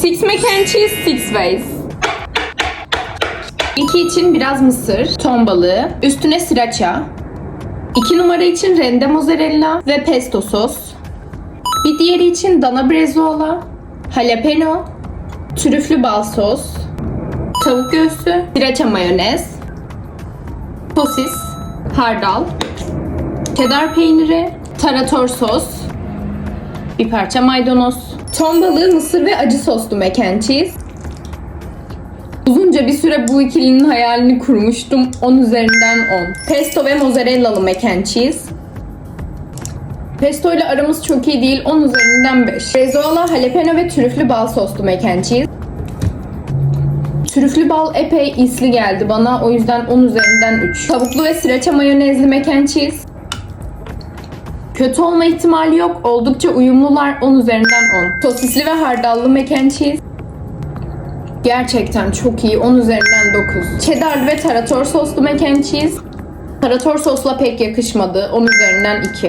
Six mac and cheese, six ways. İki için biraz mısır, ton balığı, üstüne sriracha. İki numara için rende mozzarella ve pesto sos. Bir diğeri için dana brezuola, jalapeno, trüflü bal sos, tavuk göğsü, sriracha mayonez, sosis, hardal, cheddar peyniri, tarator sos, bir parça maydanoz, ton balığı, mısır ve acı soslu mac and cheese. Uzunca bir süre bu ikilinin hayalini kurmuştum. 10 üzerinden 10. Pesto ve mozzarellalı mac and cheese. Pesto ile aramız çok iyi değil. 10 üzerinden 5. Brezuola, jalapeno ve trüflü bal soslu mac and cheese. Trüflü bal epey isli geldi bana. O yüzden 10 üzerinden 3. Tavuklu ve sriracha mayonezli mac and cheese. Kötü olma ihtimali yok. Oldukça uyumlular. 10 üzerinden 10. Sosisli ve hardallı mac and cheese. Gerçekten çok iyi. 10 üzerinden 9. Cheddarlı ve tarator soslu mac and cheese. Tarator sosla pek yakışmadı. 10 üzerinden 2.